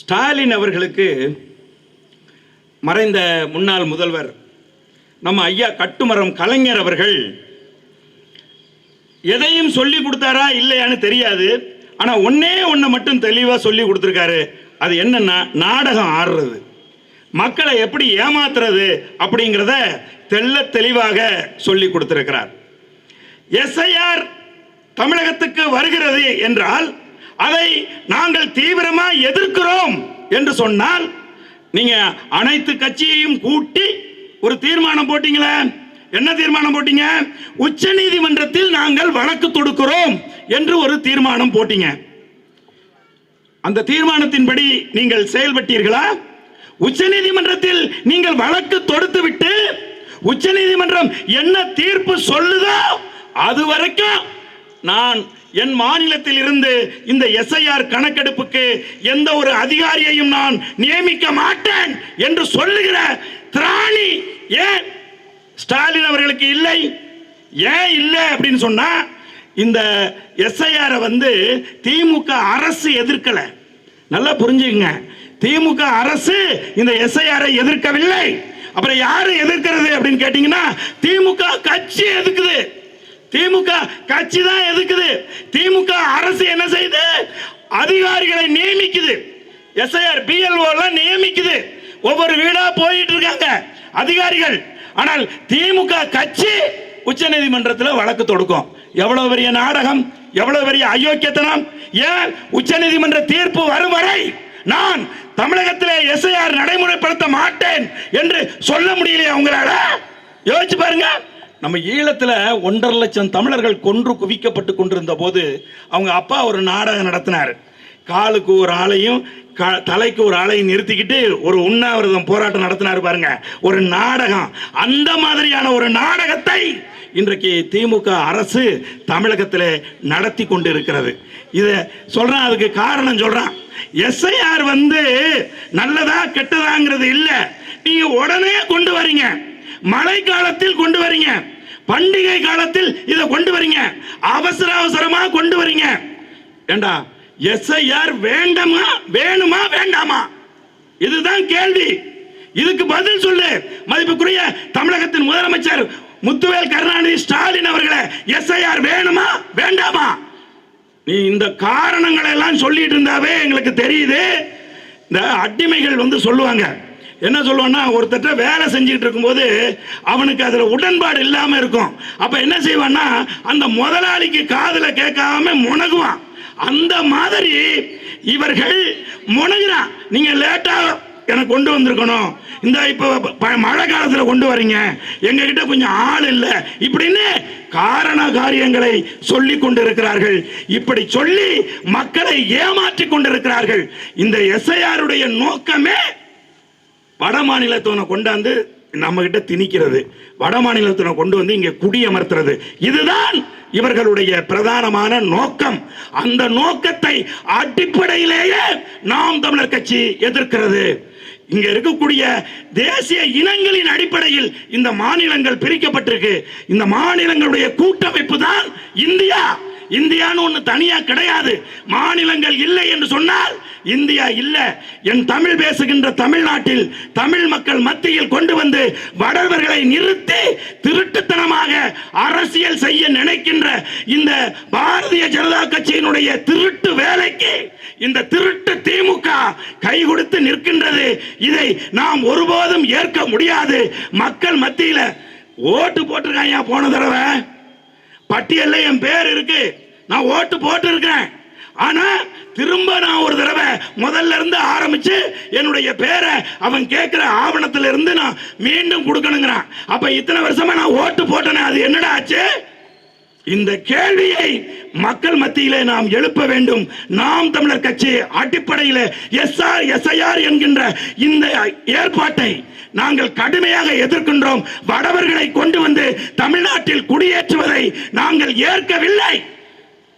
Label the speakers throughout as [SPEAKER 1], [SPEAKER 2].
[SPEAKER 1] ஸ்டாலின் அவர்களுக்கு மறைந்த முன்னாள் முதல்வர் நம்ம ஐயா கட்டுமரம் கலைஞர் அவர்கள் எதையும் சொல்லி கொடுத்தாரா இல்லையான்னு தெரியாது. ஆனால் ஒன்னே ஒன்றை மட்டும் தெளிவாக சொல்லி கொடுத்துருக்காரு. அது என்னன்னா நாடகம் ஆடுறது. மக்களை எப்படி ஏமாத்துறது அப்படிங்கிறத தெள்ள தெளிவாக சொல்லி கொடுத்திருக்கிறார். எஸ்ஐஆர் தமிழகத்துக்கு வருகிறது என்றால் அதை நாங்கள் தீவிரமாக எதிர்க்கிறோம் என்று சொன்னால் நீங்க அனைத்து கட்சியையும் கூட்டி ஒரு தீர்மானம் போட்டீங்களே? என்ன தீர்மானம் போட்டீங்க? உச்ச நீதிமன்றத்தில் நாங்கள் வழக்கு தொடுக்கிறோம் என்று ஒரு தீர்மானம் போட்டீங்க. அந்த தீர்மானத்தின்படி நீங்கள் செயல்பட்டீர்களா? உச்ச நீதிமன்றத்தில் நீங்கள் வழக்கு தொடுத்து விட்டு உச்ச நீதிமன்றம் என்ன தீர்ப்பு சொல்லுதோ அது வரைக்கும் நான் என் மாநிலத்தில் இருந்து இந்த எஸ்ஐஆர் கணக்கெடுப்புக்கு எந்த ஒரு அதிகாரியையும் நான் நியமிக்க மாட்டேன் என்று சொல்லுகிற திராணி ஏன்? ஸ்டாலின் அவர்களுக்கு இல்லை. ஏன் இல்லை அப்படின்னு சொன்னா இந்த எஸ்ஐஆர் வந்து திமுக அரசு எதிர்க்கல. நல்லா புரிஞ்சுக்கங்க. திமுக அரசு இந்த எஸ்ஐஆரை எதிர்க்கவில்லை. அப்புறம் யாரு எதிர்க்கிறது அப்படின்னு கேட்டீங்கன்னா திமுக கட்சி எதுக்குது திமுக கட்சி தான் எதுக்குது? திமுக அரசு என்ன செய்யுது? அதிகாரிகளை நியமிக்குது. எஸ்ஐஆர் பிஎல்ஓ எல்லாம் நியமிக்குது. ஒவ்வொரு வீடா போயிட்டு இருக்காங்க அதிகாரிகள். ஆனால் திமுக கட்சி உச்ச நீதிமன்றத்தில் வழக்கு தொடுக்கும். எவ்வளவு பெரிய நாடகம் எவ்வளவு பெரிய அயோக்கியத்தனம் ஏன் உச்ச நீதிமன்ற தீர்ப்பு வரும் வரை நான் தமிழகத்தில் எஸ்ஐஆர் நடைமுறைப்படுத்த மாட்டேன் என்று சொல்ல முடியலையா உங்களால யோசிச்சு பாருங்க. நம்ம ஈழத்தில் ஒன்றரை லட்சம் தமிழர்கள் கொன்று குவிக்கப்பட்டு கொண்டிருந்த போது அவங்க அப்பா ஒரு நாடகம் நடத்தினார். காலுக்கு ஒரு ஆளையும் க- தலைக்கு ஒரு ஆளையும் நிறுத்திக்கிட்டு ஒரு உண்ணாவிரதம் போராட்டம் நடத்தினார் பாருங்க. ஒரு நாடகம். அந்த மாதிரியான ஒரு நாடகத்தை இன்றைக்கு திமுக அரசு தமிழகத்தில் நடத்தி கொண்டு இருக்கிறது இதை சொல்கிறான் அதுக்கு காரணம் சொல்கிறான் எஸ்ஐஆர் வந்து நல்லதா கெட்டதாங்கிறது இல்லை. நீங்கள் உடனே கொண்டு வரீங்க. மழை காலத்தில் கொண்டு வரீங்க. பண்டிகை காலத்தில் இதை கொண்டு வரீங்க. அவசர அவசரமா கொண்டு வரீங்க. ஏண்டா எஸ்ஐஆர் வேண்டாமா வேணுமா வேண்டாமா? இதுதான் கேள்வி. இதுக்கு பதில் சொல்லு. மதிப்புக்குரிய தமிழகத்தின் முதலமைச்சர் முத்துவேல் கருணாநிதி ஸ்டாலின் அவர்களை எஸ்ஐஆர் வேணுமா வேண்டாமா? நீ இந்த காரணங்களை எல்லாம் சொல்லிட்டு இருந்தாவே எங்களுக்கு தெரியுது. இந்த அடிமைகள் வந்து சொல்லுவாங்க என்ன சொல்லுவான்னா ஒருத்தட்ட வேலை செஞ்சுட்டு இருக்கும்போது அவனுக்கு அதில் உடன்பாடு இல்லாமல் இருக்கும். அப்போ என்ன செய்வான்னா அந்த முதலாளிக்கு காதில் கேட்காம முணகுவான் அந்த மாதிரி இவர்கள் முணகிறான் நீங்கள் லேட்டாக எனக்கு கொண்டு வந்திருக்கணும். இந்த இப்போ ப- மழை காலத்தில் கொண்டு வரீங்க. எங்ககிட்ட கொஞ்சம் ஆள் இல்லை. இப்படின்னு காரண காரியங்களை சொல்லி கொண்டிருக்கிறார்கள். இப்படி சொல்லி மக்களை ஏமாற்றி கொண்டிருக்கிறார்கள். இந்த எஸ்ஐஆருடைய நோக்கமே வட மாநிலத்தவனை கொண்டாந்து நம்ம கிட்ட திணிக்கிறது. வட மாநிலத்தினை கொண்டு வந்து இங்கே குடியமர்த்துறது. இதுதான் இவர்களுடைய பிரதானமான நோக்கம். அந்த நோக்கத்தை அடிப்படையிலேயே நாம் தமிழர் கட்சி எதிர்க்கிறது. இங்க இருக்கக்கூடிய தேசிய இனங்களின் அடிப்படையில் இந்த மாநிலங்கள் பிரிக்கப்பட்டிருக்கு. இந்த மாநிலங்களுடைய கூட்டமைப்பு தான் இந்தியா. இந்தியான்னு ஒன்று தனியாக கிடையாது. மாநிலங்கள் இல்லை என்று சொன்னால் இந்தியா இல்லை. என் தமிழ் பேசுகின்ற தமிழ்நாட்டில் தமிழ் மக்கள் மத்தியில் கொண்டு வந்து வடவர்களை நிறுத்தி திருட்டுத்தனமாக அரசியல் செய்ய நினைக்கின்ற இந்த பாரதிய ஜனதா கட்சியினுடைய திருட்டு வேலைக்கு இந்த திருட்டு திமுக கை கொடுத்து நிற்கின்றது. இதை நாம் ஒருபோதும் ஏற்க முடியாது. மக்கள் மத்தியில் ஓட்டு போட்டிருக்காங்க போன தடவை? பட்டியல்ல என் பேர் இருக்கு. நான் ஓட்டு போட்டு இருக்கேன் ஆனா திரும்ப நான் ஒரு தடவை முதல்ல இருந்து ஆரம்பிச்சு என்னுடைய பேரை அவன் கேட்கிற ஆவணத்துல இருந்து நான் மீண்டும் கொடுக்கணுங்கிறான். அப்ப இத்தனை வருஷமா நான் ஓட்டு போட்டேனே அது என்னடா ஆச்சு? இந்த கேள்வியை மக்கள் மத்தியிலே நாம் எழுப்ப வேண்டும். நாம் தமிழர் கட்சி அடிப்படையில் எஸ்ஆர் எஸ்ஐஆர் என்கின்ற இந்த ஏற்பாட்டை நாங்கள் கடுமையாக எதிர்க்கின்றோம். வடவர்களை கொண்டு வந்து தமிழ்நாட்டில் குடியேற்றுவதை நாங்கள் ஏற்கவில்லை.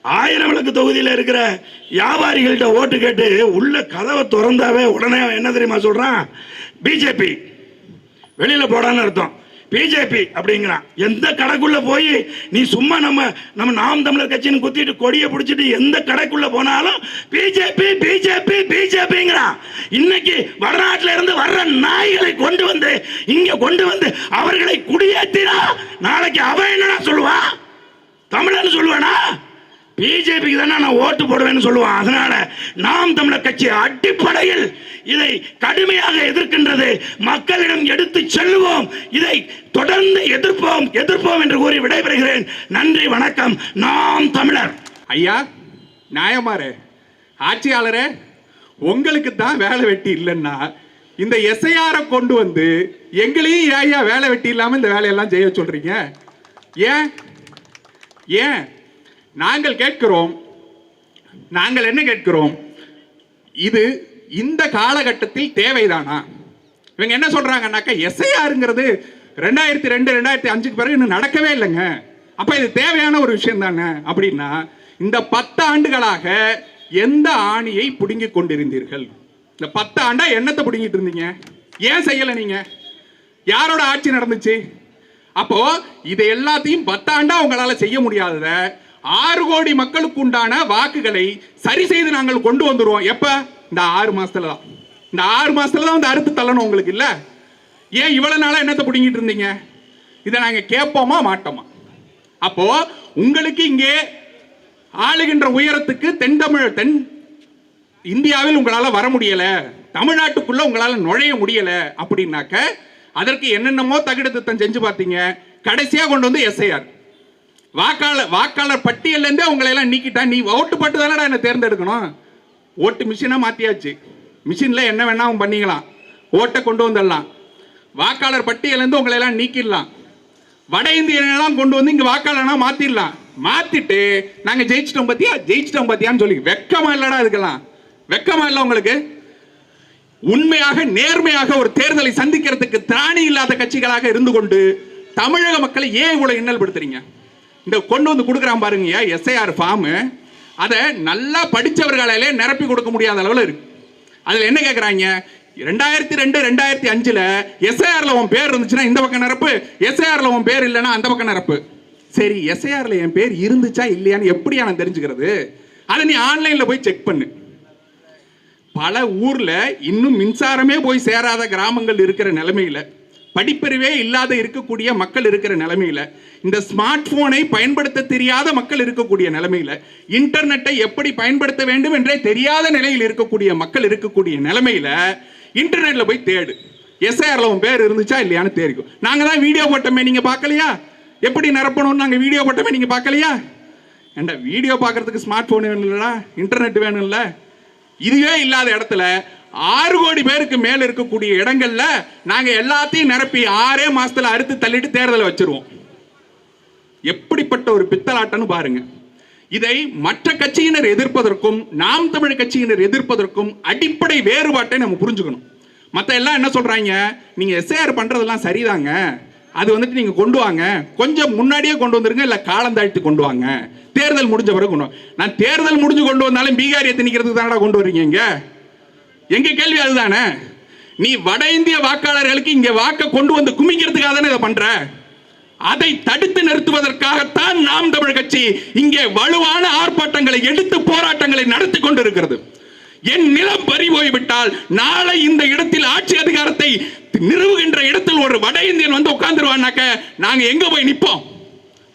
[SPEAKER 1] ஆயிரம் விளக்கு தொகுதியில் இருக்கிற வியாபாரிகள்கிட்ட ஓட்டு கேட்டு உள்ள கதவை திறந்தாவே உடனே என்ன தெரியுமா சொல்றான்? பிஜேபி. வெளியில போடான்னு அர்த்தம். பிஜேபி அப்படிங்கிறான். எந்த கடைக்குள்ள போய் நீ சும்மா நம்ம நம்ம நாம் தமிழர் கட்சின்னு குத்திட்டு கொடியை பிடிச்சிட்டு எந்த கடைக்குள்ள போனாலும் பிஜேபி பிஜேபி பிஜேபிங்கிறான். இன்னைக்கு வடநாட்டில இருந்து வர்ற நாய்களை கொண்டு வந்து இங்க கொண்டு வந்து அவர்களை குடியேற்றினா நாளைக்கு அவன் என்னடா சொல்லுவான் தமிழன்னு சொல்லுவானா? பிஜேபிக்கு தானே நான் ஓட்டு போடுவேன்னு சொல்லுவான். அதனால நாம் தமிழர் கட்சி அடிப்படையில் இதை கடுமையாக எதிர்க்கின்றது. மக்களிடம் எடுத்து செல்லுவோம். இதை தொடர்ந்து எதிர்ப்போம் எதிர்ப்போம் என்று கூறி விடைபெறுகிறேன். நன்றி வணக்கம். நாம் தமிழர்.
[SPEAKER 2] ஐயா நியாயமாரே. ஆட்சியாளரே உங்களுக்கு தான் வேலை வெட்டி இல்லைன்னா இந்த எஸ்ஐஆரை கொண்டு வந்து எங்களையும் ஏன் ஐயா வேலை வெட்டி இல்லாமல் இந்த வேலையெல்லாம் செய்ய சொல்றீங்க? ஏன்? ஏன்? நாங்கள் கேட்கிறோம். நாங்கள் என்ன கேட்கிறோம்? இது இந்த காலகட்டத்தில் தேவைதானா? இவங்க என்ன சொல்றாங்கன்னாக்கா எஸ்ஐஆருங்கிறது ரெண்டாயிரத்தி ரெண்டு ரெண்டாயிரத்தி அஞ்சுக்கு பிறகு இன்னும் நடக்கவே இல்லைங்க. அப்போ இது தேவையான ஒரு விஷயம் தானே? அப்படின்னா இந்த பத்து ஆண்டுகளாக எந்த ஆணியை பிடுங்கி கொண்டிருந்தீர்கள்? இந்த பத்து ஆண்டா என்னத்தை பிடுங்கிட்டு இருந்தீங்க? ஏன் செய்யலை நீங்க? யாரோட ஆட்சி நடந்துச்சு? அப்போ இதை எல்லாத்தையும் பத்தாண்டா உங்களால செய்ய முடியாதத ஆறு கோடி மக்களுக்கு உண்டான வாக்குகளை சரி செய்து நாங்கள் கொண்டு வந்துடுவோம் எப்ப? இந்த ஆறு மாசத்துல தான் இந்த ஆறு மாசத்துல தான் வந்து அறுத்து தள்ளணும் உங்களுக்கு இல்லை? ஏன் இவ்வளவு நாளா என்னத்தை பிடிங்கிட்டு இருந்தீங்க? இதை நாங்க கேட்போமா மாட்டோமா? அப்போ உங்களுக்கு இங்கே ஆளுகின்ற உயரத்துக்கு தென் தமிழ் தென் இந்தியாவில் உங்களால வர முடியல. தமிழ்நாட்டுக்குள்ள உங்களால நுழைய முடியல அப்படின்னாக்க அதற்கு என்னென்னமோ தகுடு திட்டம் செஞ்சு பார்த்தீங்க. கடைசியா கொண்டு வந்து எஸ்ஐஆர் வாக்காளர் வாக்காளர் பட்டியல்ல இருந்தே உங்களை எல்லாம் நீக்கிட்டா நீ ஓட்டு பட்டு தானடா என்ன தேர்ந்தெடுக்கணும்? ஓட்டு மிஷினாக மாத்தியாச்சு. மிஷின்ல என்ன வேணாலும் பண்ணிக்கலாம். ஓட்டை கொண்டு வந்துடலாம். வாக்காளர் பட்டியலேருந்து உங்களை எல்லாம் நீக்கிடலாம். வட இந்தியனெல்லாம் கொண்டு வந்து இங்கே வாக்காளனா மாற்றிடலாம் மாற்றிட்டு நாங்கள் ஜெயிச்சிட்டோம் பத்தியா? ஜெயிச்சிட்டோம் பத்தியான்னு சொல்லி வெக்கமாக இல்லைடா இதுக்கெல்லாம். வெக்கமாக இல்லை உங்களுக்கு? உண்மையாக நேர்மையாக ஒரு தேர்தலை சந்திக்கிறதுக்கு திராணி இல்லாத கட்சிகளாக இருந்து கொண்டு தமிழக மக்களை ஏன் இவ்வளவு இன்னல்படுத்துறீங்க? இந்த கொண்டு வந்து கொடுக்குறான் பாருங்க எஸ்ஐஆர் ஃபார்மு அதை நல்லா படித்தவர்களாலே நிரப்பி கொடுக்க முடியாத அளவில் இருக்கு. அதில் என்ன கேட்குறாங்க ரெண்டாயிரத்தி ரெண்டு ரெண்டாயிரத்தி அஞ்சுல எஸ்ஐஆர்ல உன் பேர் இருந்துச்சுன்னா இந்த பக்கம் நிரப்பு. எஸ்ஐஆர்ல உன் பேர் இல்லைன்னா அந்த பக்கம் நிரப்பு. சரி எஸ்ஐஆர்ல என் பேர் இருந்துச்சா இல்லையான்னு எப்படியா நான் தெரிஞ்சுக்கிறது? அதை நீ ஆன்லைன்ல போய் செக் பண்ணு. பல ஊர்ல இன்னும் மின்சாரமே போய் சேராத கிராமங்கள் இருக்கிற நிலைமையில படிப்பறிவே இல்லாத இருக்கக்கூடிய மக்கள் இருக்கிற நிலைமையில இந்த ஸ்மார்ட் போனை பயன்படுத்த தெரியாத மக்கள் இருக்கக்கூடிய நிலைமையில இன்டர்நெட்டை எப்படி பயன்படுத்த வேண்டும் என்றே தெரியாத நிலையில் இருக்கக்கூடிய மக்கள் இருக்கக்கூடிய நிலைமையில இன்டர்நெட்ல போய் தேடு. எஸ்ஐஆர்ல உன் பேர் இருந்துச்சா இல்லையான்னு தெரியும் நாங்க தான் வீடியோ போட்டோமே நீங்க பார்க்கலையா? எப்படி நிரப்பணும்னு நாங்க வீடியோ போட்டோமே நீங்க பார்க்கலையா? ஏண்டா வீடியோ பார்க்கறதுக்கு ஸ்மார்ட் போன் வேணும்ல இன்டர்நெட் வேணும்ல? இதுவே இல்லாத இடத்துல ஆறு கோடி பேருக்கு மேல இருக்கக்கூடிய இடங்கள்ல நாங்க எல்லாத்தையும் நிரப்பி ஆறே மாசத்துல அறுத்து தள்ளிட்டு தேர்தலை வச்சிருவோம். எப்படிப்பட்ட ஒரு பித்தலாட்டம்னு பாருங்க. இதை மற்ற கட்சியினர் எதிர்ப்பதற்கும் நாம் தமிழ் கட்சியினர் எதிர்ப்பதற்கும் அடிப்படை வேறுபாட்டை நம்ம புரிஞ்சுக்கணும். மற்ற எல்லாம் என்ன சொல்றாங்க? நீங்க எஸ்ஏஆர் பண்றதெல்லாம் சரிதாங்க. அது வந்துட்டு நீங்க கொண்டு வாங்க. கொஞ்சம் முன்னாடியே கொண்டு வந்துருங்க இல்ல காலம் தாழ்த்தி கொண்டு வாங்க. தேர்தல் முடிஞ்ச பிறகு கொண்டு நான் தேர்தல் முடிஞ்சு கொண்டு வந்தாலும் பீகாரியை திணிக்கிறதுக்கு தானடா கொண்டு வரீங்க இங்க? எங்க கேள்வி அதுதானே? நீ வட இந்திய வாக்காளர்களுக்கு இங்க வாக்க கொண்டு வந்து குமிக்கிறதுக்காக தானே இதை பண்ற? அதை தடுத்து நிறுத்துவதற்காகத்தான் நாம் தமிழ் கட்சி இங்கே வலுவான ஆர்ப்பாட்டங்களை எடுத்து போராட்டங்களை நடத்தி கொண்டிருக்கிறது. என் நிலம் பறி போய்விட்டால் நாளை இந்த இடத்தில் ஆட்சி அதிகாரத்தை நிறுவுகின்ற இடத்தில் ஒரு வட இந்தியன் வந்து உட்கார்ந்துருவான்னாக்க நாங்க எங்க போய் நிப்போம்?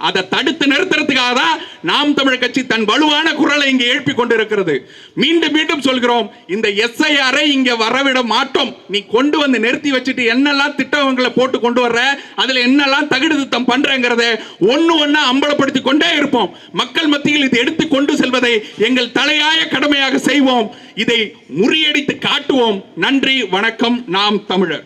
[SPEAKER 2] அதை தடுத்து நிறுத்துறதுக்காக தான் நாம் தமிழ் கட்சி தன் வலுவான குரலை இங்கே எழுப்பி கொண்டிருக்கிறது. மீண்டும் மீண்டும் சொல்கிறோம் இந்த எஸ்ஐஆரை இங்க வரவிட மாட்டோம். நீ கொண்டு வந்து நிறுத்தி வச்சுட்டு என்னெல்லாம் திட்டங்களை போட்டு கொண்டு வர்ற அதுல என்னெல்லாம் தகுடு திட்டம் பண்றங்கிறத ஒன்னு ஒன்னா அம்பலப்படுத்தி கொண்டே இருப்போம். மக்கள் மத்தியில் இதை எடுத்து கொண்டு செல்வதை எங்கள் தலையாய கடமையாக செய்வோம். இதை முறியடித்து காட்டுவோம். நன்றி வணக்கம் நாம் தமிழர்.